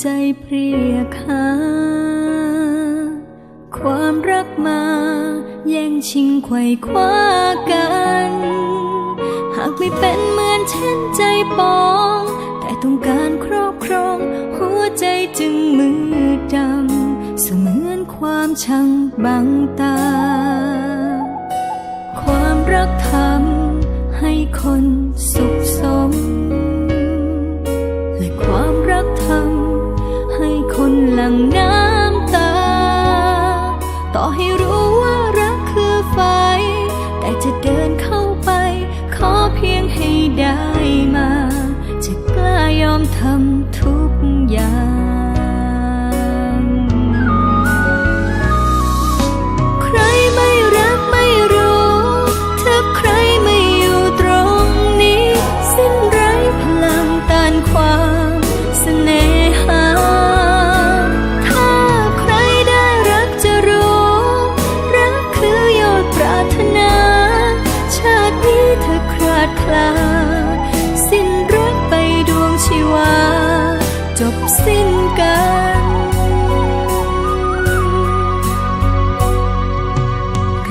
ใจเพรียคาความรักมา แย่งชิงไขว่คว้ากัน หากไม่เป็นเหมือนเช่นใจปอง แต่ต้องการครอบครอง หัวใจจึงมืดดำเสมือนความชังบังตา ความรักทำให้คน ให้ได้มา จะกล้ายอมทำทุกอย่าง ดคลา สิ้นรักไปดวงชีวา จบสิ้นกัน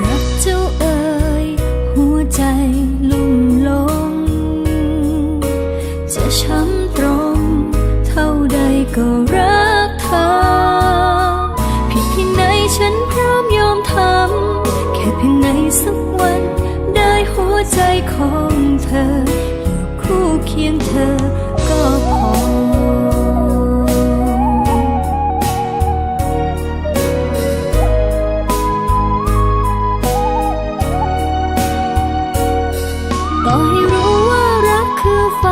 รักเจ้าเอ่ยหัวใจลุ่มหลง จะช้ำตรง เท่าใดก็รักเธอ ผิดที่ไหนฉันพร้อมยอมทำ แค่เพียงในสักวันได้หัวใจของ คู่เคียงเธอก็พอ ต่อให้รู้ว่ารักคือไฟ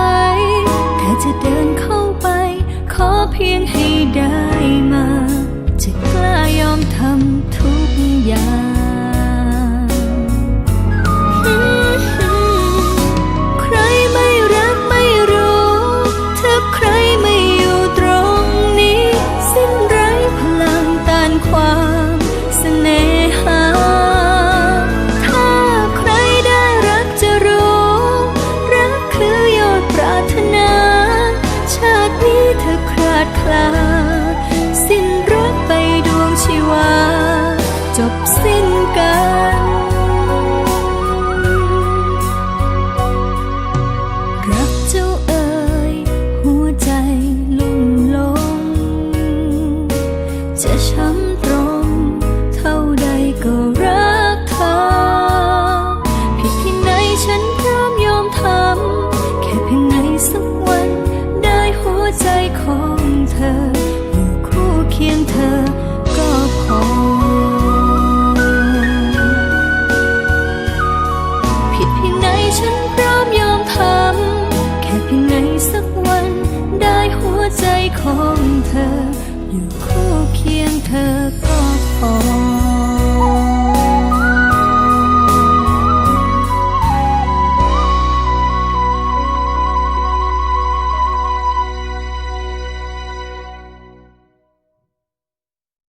แต่จะเดินเข้าไป ขอเพียงให้ได้มา บ เธอก็พอ